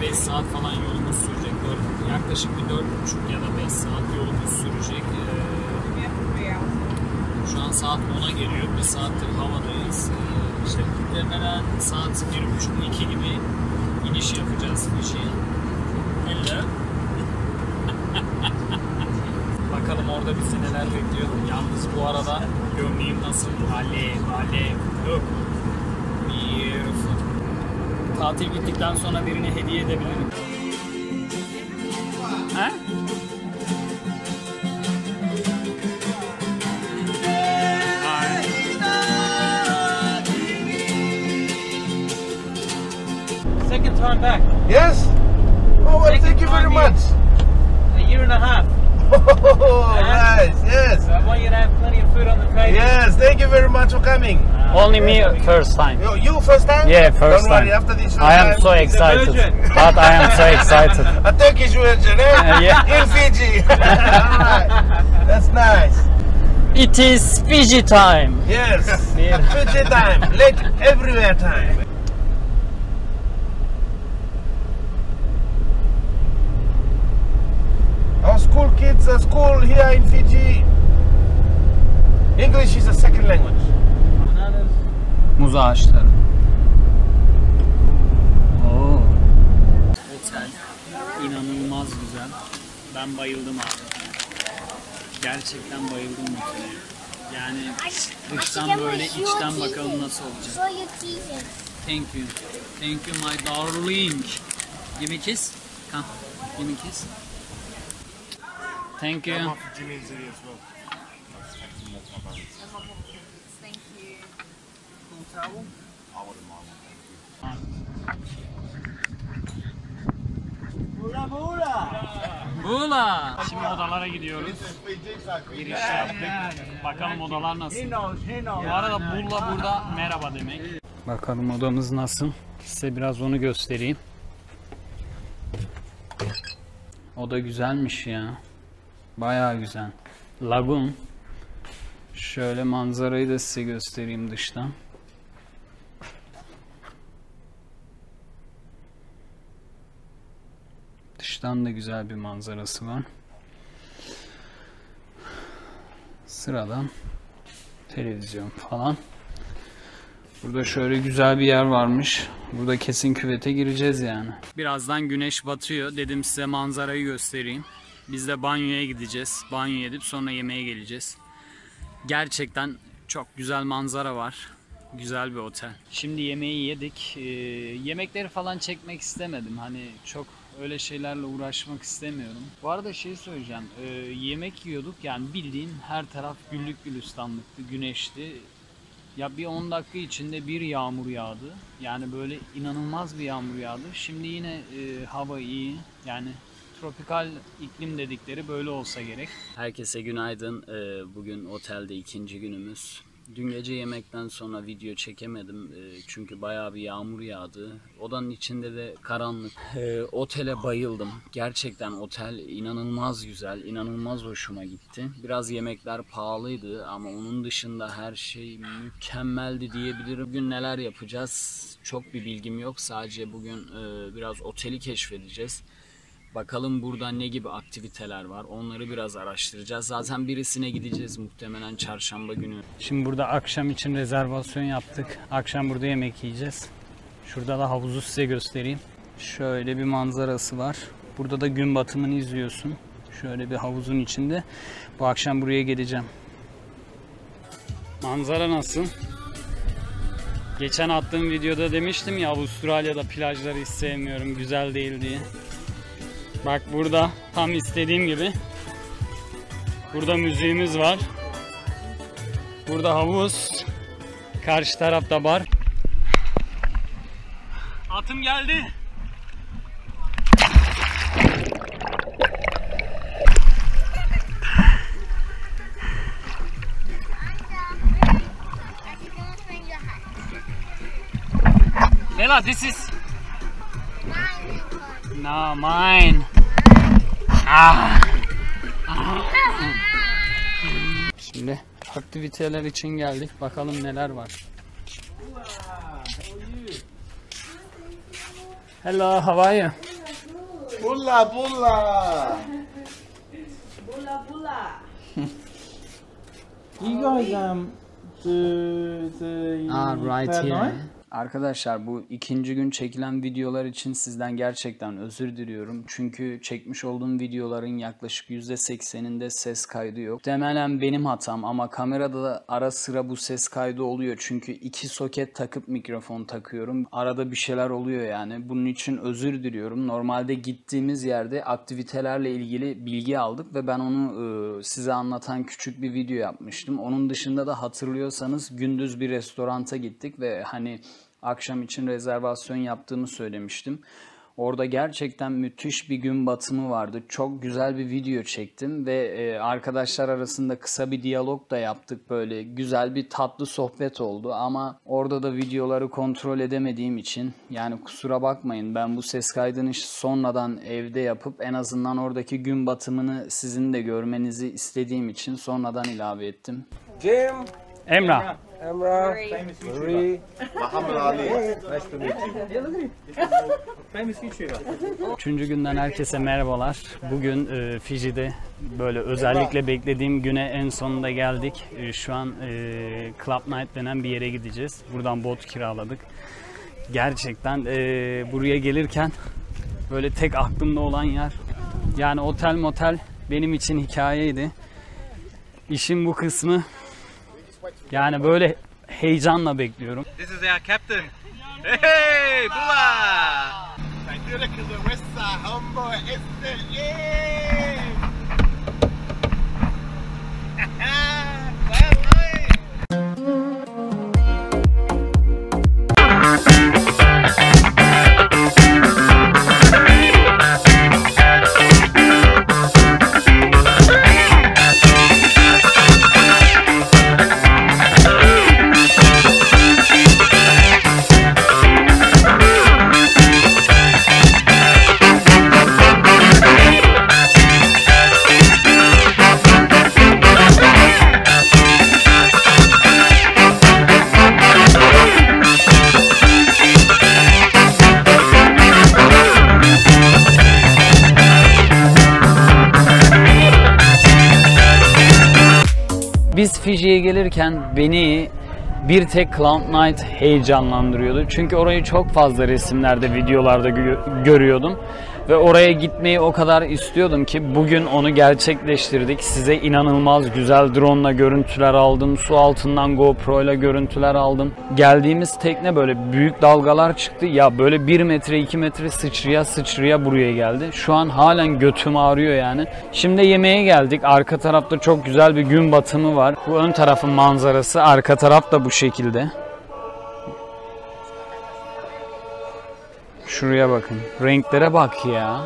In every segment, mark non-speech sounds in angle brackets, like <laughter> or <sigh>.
5 saat falan yolumuz sürecek. Yaklaşık bir 4,5 ya da 5 saat yolumuz sürecek. Ee, şu an saat 10'a geliyor. Bir saattir havadayız. Ee, işte muhtemelen saat 1.30-2 gibi iniş yapacağız Fiji'ye. Hello. <laughs> Bakalım orada bizi neler bekliyor. Yalnız bu arada gömleğim nasıl? Alev, alev. Look. Tatil bittikten sonra birine hediye edebilirim. Ha? Second time back. Yes? Oh, well, thank you very much. A year and a half. <laughs> Oh, Yeah. nice. Yes. Uh, so I want you to have plenty of food on the table. Yes, thank you very much for coming. Only me first time. You, you first time? Yeah, first Don't worry, after this I am time, so excited. But I am so <laughs> excited. A Turkish virgin, eh? Uh, <laughs> yeah. In Fiji. <laughs> That's nice. It is Fiji time. Yes. Yeah. Fiji time. Late everywhere time. Our school kids are school here in Fiji. English is a second language. Muz ağaçları. Oo. Otel inanılmaz güzel. Ben bayıldım abi. Gerçekten bayıldım otele. Yani dıştan böyle içten bakalım nasıl olacak. Thank you. Thank you my darling. Give me a kiss. Come. Give me a kiss. Thank you. Bula. Şimdi odalara gidiyoruz. Giriş yaptık. Bakalım odalar nasıl. Bu arada Bulla burada merhaba demek. Bakalım odamız nasıl. Size biraz onu göstereyim. Oda güzelmiş ya. Bayağı güzel. Lagun. Şöyle manzarayı da size göstereyim dıştan. Dıştan da güzel bir manzarası var. Sıradan televizyon falan. Burada şöyle güzel bir yer varmış. Burada kesin küvete gireceğiz yani. Birazdan güneş batıyor. Dedim size manzarayı göstereyim. Biz de banyoya gideceğiz. Banyo edip sonra yemeğe geleceğiz. Gerçekten çok güzel manzara var. Güzel bir otel. Şimdi yemeği yedik. Ee, yemekleri falan çekmek istemedim. Hani çok öyle şeylerle uğraşmak istemiyorum. Bu arada şey söyleyeceğim. Ee, yemek yiyorduk yani bildiğin her taraf güllük gülistanlıktı, güneşti. Ya bir 10 dakika içinde bir yağmur yağdı. Yani böyle inanılmaz bir yağmur yağdı. Şimdi yine e, hava iyi. Yani tropikal iklim dedikleri böyle olsa gerek. Herkese günaydın. Ee, bugün otelde ikinci günümüz. Dün gece yemekten sonra video çekemedim Ee, çünkü bayağı bir yağmur yağdı. Odanın içinde de karanlık. Ee, otele bayıldım. Gerçekten otel inanılmaz güzel, inanılmaz hoşuma gitti. Biraz yemekler pahalıydı ama onun dışında her şey mükemmeldi diyebilirim. Bugün neler yapacağız çok bir bilgim yok. Sadece bugün e, biraz oteli keşfedeceğiz. Bakalım burada ne gibi aktiviteler var. Onları biraz araştıracağız. Zaten birisine gideceğiz muhtemelen çarşamba günü. Şimdi burada akşam için rezervasyon yaptık. Akşam burada yemek yiyeceğiz. Şurada da havuzu size göstereyim. Şöyle bir manzarası var. Burada da gün batımını izliyorsun. Şöyle bir havuzun içinde. Bu akşam buraya geleceğim. Manzara nasıl? Geçen attığım videoda demiştim ya Avustralya'da plajları hiç sevmiyorum, güzel değil diye. Bak burada tam istediğim gibi. Burada müziğimiz var. Burada havuz. Karşı tarafta bar. Atım geldi. Lela, this is no mine. Şimdi aktiviteler için geldik. Bakalım neler var. Hello, how are you? Bula bula. Bula bula. <laughs> you guys um do the Ah right here. Night? Arkadaşlar bu ikinci gün çekilen videolar için sizden gerçekten özür diliyorum. Çünkü çekmiş olduğum videoların yaklaşık %80'inde ses kaydı yok. Temelen benim hatam ama kamerada da ara sıra bu ses kaydı oluyor. Çünkü iki soket takıp mikrofon takıyorum. Arada bir şeyler oluyor yani. Bunun için özür diliyorum. Normalde gittiğimiz yerde aktivitelerle ilgili bilgi aldık ve ben onu e, size anlatan küçük bir video yapmıştım. Onun dışında da hatırlıyorsanız gündüz bir restoranta gittik ve hani akşam için rezervasyon yaptığımı söylemiştim. Orada gerçekten müthiş bir gün batımı vardı. Çok güzel bir video çektim ve e, arkadaşlar arasında kısa bir diyalog da yaptık böyle. Güzel bir tatlı sohbet oldu ama orada da videoları kontrol edemediğim için yani kusura bakmayın ben bu ses kaydını sonradan evde yapıp en azından oradaki gün batımını sizin de görmenizi istediğim için sonradan ilave ettim. Jim. Emrah. Emrah. Marie. Muhammad Ali. Nice to meet you. Üçüncü günden herkese merhabalar. Bugün e, Fiji'de böyle özellikle beklediğim güne en sonunda geldik. E, şu an e, Club Night denen bir yere gideceğiz. Buradan bot kiraladık. Gerçekten e, buraya gelirken böyle tek aklımda olan yer. Yani otel motel benim için hikayeydi. İşin bu kısmı yani böyle heyecanla bekliyorum. This is our captain. Hey, Bula! Que the West Side Fiji'ye gelirken beni bir tek Cloud Night heyecanlandırıyordu. Çünkü orayı çok fazla resimlerde, videolarda gö- görüyordum. Ve oraya gitmeyi o kadar istiyordum ki bugün onu gerçekleştirdik. Size inanılmaz güzel drone ile görüntüler aldım. Su altından GoPro ile görüntüler aldım. Geldiğimiz tekne böyle büyük dalgalar çıktı. Ya böyle 1 metre 2 metre sıçraya sıçraya buraya geldi. Şu an halen götüm ağrıyor yani. Şimdi yemeğe geldik. Arka tarafta çok güzel bir gün batımı var. Bu ön tarafın manzarası. Arka taraf da bu şekilde. Şuraya bakın. Renklere bak ya.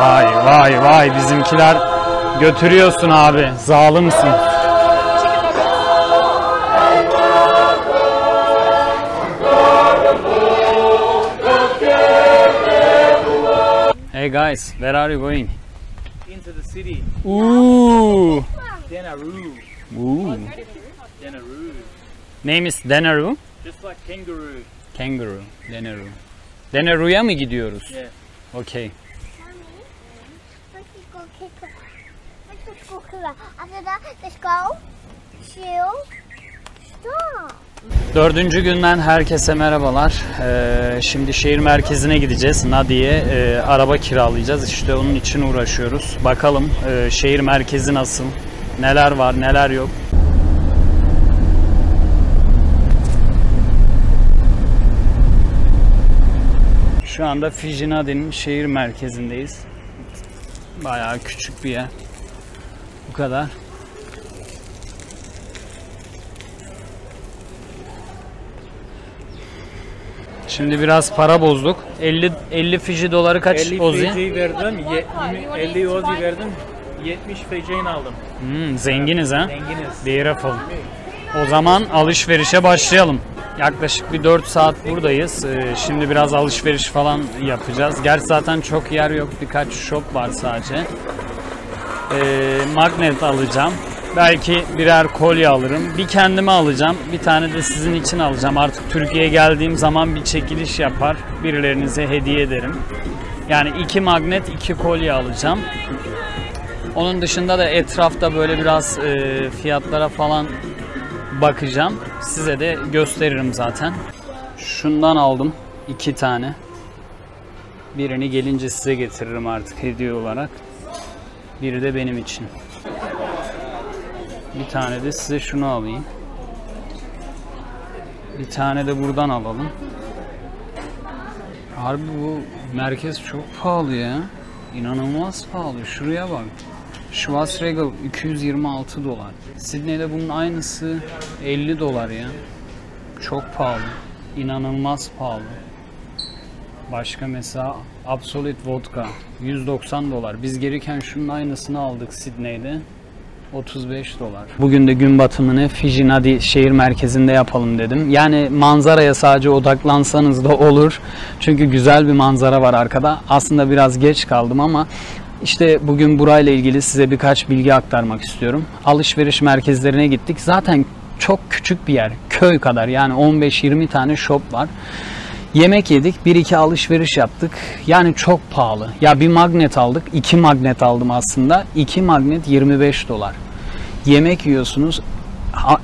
Vay vay vay bizimkiler götürüyorsun abi. Zalimsin. Hey guys, where are you going? Into the city. Ooh. Denaroo. Ooh. Denaroo. Name is Denaru. Just like kangaroo. Kangaroo. Denaru. Denaru'ya mı gidiyoruz? Yeah. Okay. Dördüncü günden herkese merhabalar. Ee, şimdi şehir merkezine gideceğiz. Nadi'ye e, araba kiralayacağız. İşte onun için uğraşıyoruz. Bakalım e, şehir merkezi nasıl? Neler var, neler yok. Şu anda Fiji Nadi'nin şehir merkezindeyiz. Bayağı küçük bir yer. Bu kadar. Şimdi biraz para bozduk. 50 50 Fiji doları kaç 50 Ozi? Fiji verdim. ye- 50 Ozi verdim. 70 Fiji'ni aldım. Hmm, zenginiz ha. Zenginiz. Beautiful. O zaman alışverişe başlayalım. Yaklaşık bir 4 saat buradayız. Ee, Şimdi biraz alışveriş falan yapacağız. Gerçi zaten çok yer yok. Birkaç shop var sadece. Ee, magnet alacağım. Belki birer kolye alırım. Bir kendime alacağım. Bir tane de sizin için alacağım. Artık Türkiye'ye geldiğim zaman bir çekiliş yapar. Birilerinize hediye ederim. Yani iki magnet, iki kolye alacağım. Onun dışında da etrafta böyle biraz e, fiyatlara falan bakacağım. Size de gösteririm zaten. Şundan aldım iki tane. Birini gelince size getiririm artık hediye olarak. Biri de benim için. Bir tane de size şunu alayım. Bir tane de buradan alalım. Harbi bu merkez çok pahalı ya. İnanılmaz pahalı. Şuraya bak. Schwarzregel 226 dolar. Sydney'de bunun aynısı 50 dolar ya. Çok pahalı. İnanılmaz pahalı. Başka mesela Absolute Vodka 190 dolar. Biz gelirken şunun aynısını aldık Sydney'de. 35 dolar. Bugün de gün batımını Fiji Nadi şehir merkezinde yapalım dedim. Yani manzaraya sadece odaklansanız da olur. Çünkü güzel bir manzara var arkada. Aslında biraz geç kaldım ama işte bugün burayla ilgili size birkaç bilgi aktarmak istiyorum. Alışveriş merkezlerine gittik. Zaten çok küçük bir yer. Köy kadar yani 15-20 tane shop var. Yemek yedik, bir iki alışveriş yaptık. Yani çok pahalı. Ya bir magnet aldık, iki magnet aldım aslında. İki magnet 25 dolar. Yemek yiyorsunuz.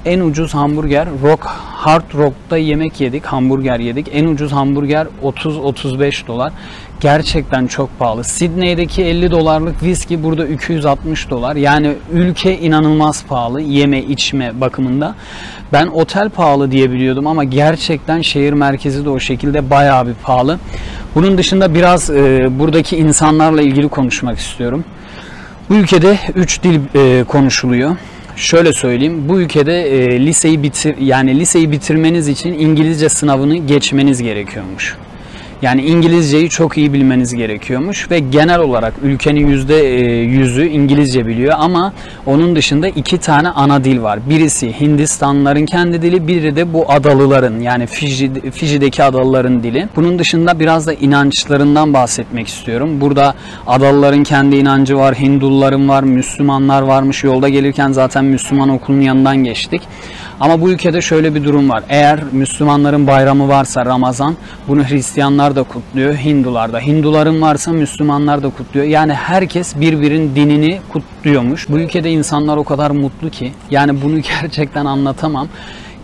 En ucuz hamburger Rock Hard Rock'ta yemek yedik, hamburger yedik. En ucuz hamburger 30-35 dolar. Gerçekten çok pahalı. Sydney'deki 50 dolarlık viski burada 260 dolar. Yani ülke inanılmaz pahalı yeme içme bakımında. Ben otel pahalı diye biliyordum ama gerçekten şehir merkezi de o şekilde bayağı bir pahalı. Bunun dışında biraz e, buradaki insanlarla ilgili konuşmak istiyorum. Bu ülkede 3 dil e, konuşuluyor. Şöyle söyleyeyim. Bu ülkede e, liseyi bitir yani liseyi bitirmeniz için İngilizce sınavını geçmeniz gerekiyormuş. Yani İngilizceyi çok iyi bilmeniz gerekiyormuş ve genel olarak ülkenin yüzde e, yüzü İngilizce biliyor ama onun dışında iki tane ana dil var. Birisi Hindistanlıların kendi dili, biri de bu adalıların yani Fiji, Fiji'deki adalıların dili. Bunun dışında biraz da inançlarından bahsetmek istiyorum. Burada adalıların kendi inancı var, Hinduların var, Müslümanlar varmış. Yolda gelirken zaten Müslüman okulun yanından geçtik. Ama bu ülkede şöyle bir durum var. Eğer Müslümanların bayramı varsa Ramazan, bunu Hristiyanlar da kutluyor, Hindular da. Hinduların varsa Müslümanlar da kutluyor. Yani herkes birbirinin dinini kutluyormuş. Bu ülkede insanlar o kadar mutlu ki. Yani bunu <laughs> gerçekten anlatamam.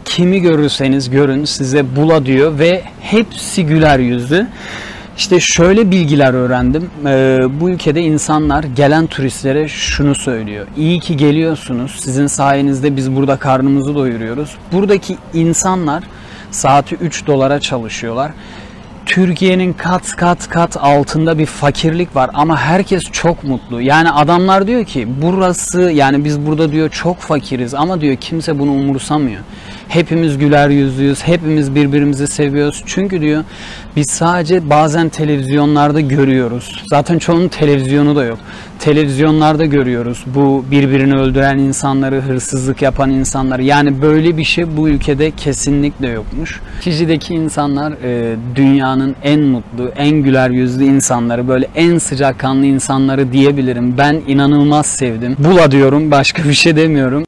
Kimi görürseniz görün size bula diyor ve hepsi güler yüzlü. İşte şöyle bilgiler öğrendim. Ee, bu ülkede insanlar gelen turistlere şunu söylüyor. İyi ki geliyorsunuz. Sizin sayenizde biz burada karnımızı doyuruyoruz. Buradaki insanlar saati 3 dolara çalışıyorlar. Türkiye'nin kat kat kat altında bir fakirlik var ama herkes çok mutlu. Yani adamlar diyor ki burası yani biz burada diyor çok fakiriz ama diyor kimse bunu umursamıyor. Hepimiz güler yüzlüyüz, hepimiz birbirimizi seviyoruz. Çünkü diyor biz sadece bazen televizyonlarda görüyoruz. Zaten çoğunun televizyonu da yok. Televizyonlarda görüyoruz bu birbirini öldüren insanları, hırsızlık yapan insanları. Yani böyle bir şey bu ülkede kesinlikle yokmuş. Fiji'deki insanlar e, dünyanın en mutlu, en güler yüzlü insanları, böyle en sıcakkanlı insanları diyebilirim. Ben inanılmaz sevdim. Bula diyorum, başka bir şey demiyorum.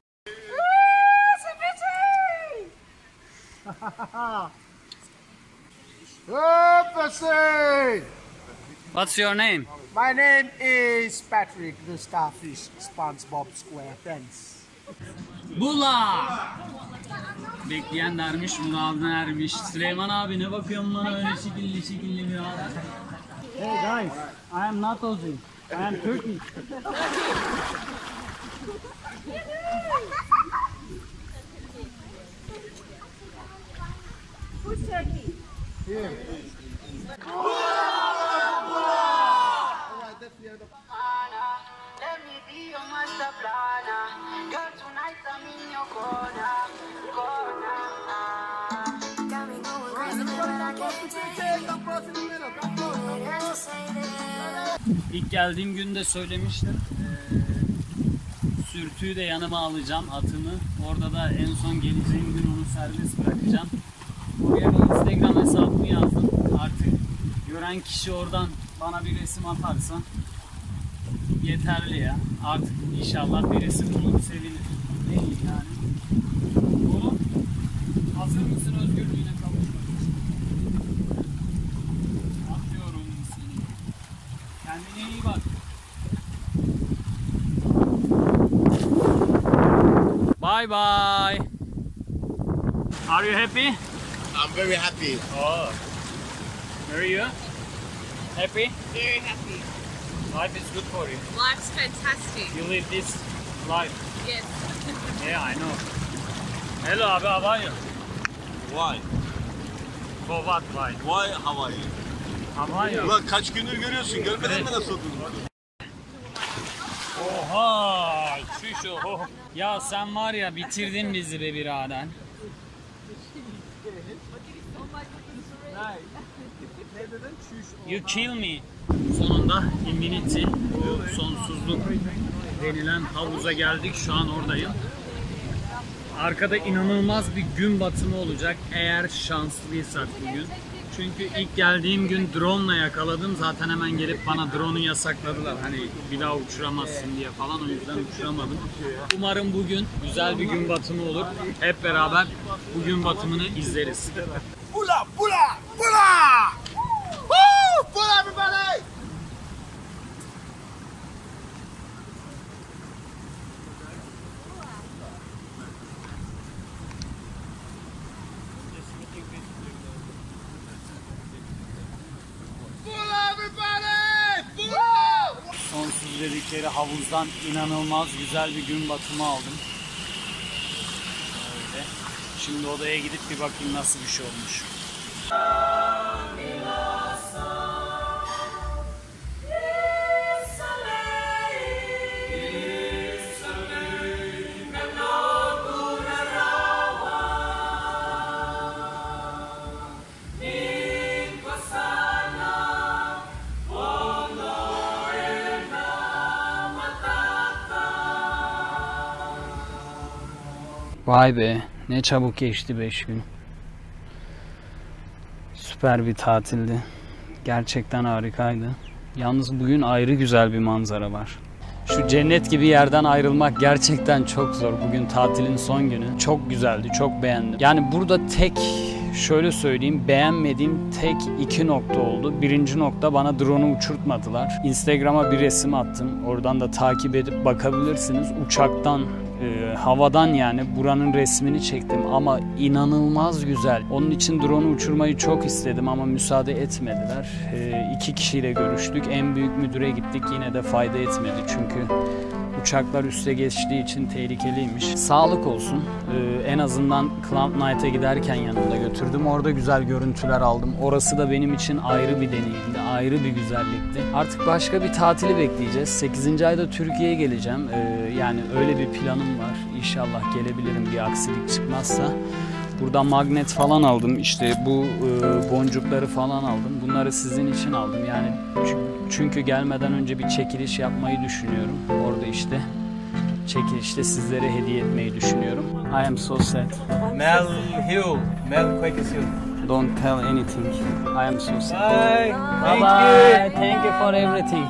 What's your name? My name is Patrick the Starfish SpongeBob SquarePants. Bula! Bekleyen dermiş, muradı ermiş. Süleyman abi ne bakıyorsun bana öyle şekilli şekilli bir adam? Hey guys, I am not Aussie. I am Turkey. Let me İlk geldiğim günde söylemiştim. Ee, sürtüyü de yanıma alacağım atımı. Orada da en son geleceğim gün onu serbest bırakacağım. Buraya bir Instagram hesabımı yazdım. Artık gören kişi oradan bana bir resim atarsa yeterli ya. Artık inşallah birisi bulur sevinir. değil yani. Oğlum hazır mısın özgürlüğüne kavuşmak için? Atıyorum seni. Kendine iyi bak. Bye bye. Are you happy? I'm very happy. Oh. Are you? Happy? Very happy. Life is good for you. Life's fantastic. You live this life. Yes. <laughs> Yeah, I know. Hello, abi, how are you? Vay. For what, why? How are you? Ulan kaç gündür görüyorsun. Görmedin mi nasıl olduğunu? Oha! Şuş oho. Ya sen var ya bitirdin bizi be birader. You kill me. Sonunda Infinity, sonsuzluk denilen havuza geldik. Şu an oradayım. Arkada inanılmaz bir gün batımı olacak eğer şanslıysak bugün. Çünkü ilk geldiğim gün drone ile yakaladım. Zaten hemen gelip bana drone'u yasakladılar. Hani bir daha uçuramazsın diye falan. O yüzden uçuramadım. Umarım bugün güzel bir gün batımı olur. Hep beraber bu gün batımını izleriz. Pula, pula, pula! Woo! Pula, everybody! Pula, everybody! Pula! Sonsuz dedikleri havuzdan inanılmaz güzel bir gün batımı aldım. Şimdi odaya gidip bir bakayım nasıl bir şey olmuş. Vay be ne çabuk geçti 5 gün. Süper bir tatildi. Gerçekten harikaydı. Yalnız bugün ayrı güzel bir manzara var. Şu cennet gibi yerden ayrılmak gerçekten çok zor. Bugün tatilin son günü. Çok güzeldi, çok beğendim. Yani burada tek şöyle söyleyeyim beğenmediğim tek iki nokta oldu. Birinci nokta bana drone'u uçurtmadılar. Instagram'a bir resim attım. Oradan da takip edip bakabilirsiniz. Uçaktan e, havadan yani buranın resmini çektim ama inanılmaz güzel. Onun için drone'u uçurmayı çok istedim ama müsaade etmediler. E, iki kişiyle görüştük. En büyük müdüre gittik yine de fayda etmedi çünkü uçaklar üste geçtiği için tehlikeliymiş. Sağlık olsun. E, en azından Cloud Night'a giderken yanımda götürdüm. Orada güzel görüntüler aldım. Orası da benim için ayrı bir deneyimdi. Ayrı bir güzellikti. Artık başka bir tatili bekleyeceğiz. 8. ayda Türkiye'ye geleceğim. E, yani öyle bir planım var. İnşallah gelebilirim bir aksilik çıkmazsa. Buradan magnet falan aldım. İşte bu e, boncukları falan aldım. Bunları sizin için aldım. Yani çü- çünkü gelmeden önce bir çekiliş yapmayı düşünüyorum. Orada işte çekilişte sizlere hediye etmeyi düşünüyorum. I am so sad. Mel Hill. Mel Quakers Hill. Don't tell anything. I am so sad. Bye. Bye bye. Thank you for everything.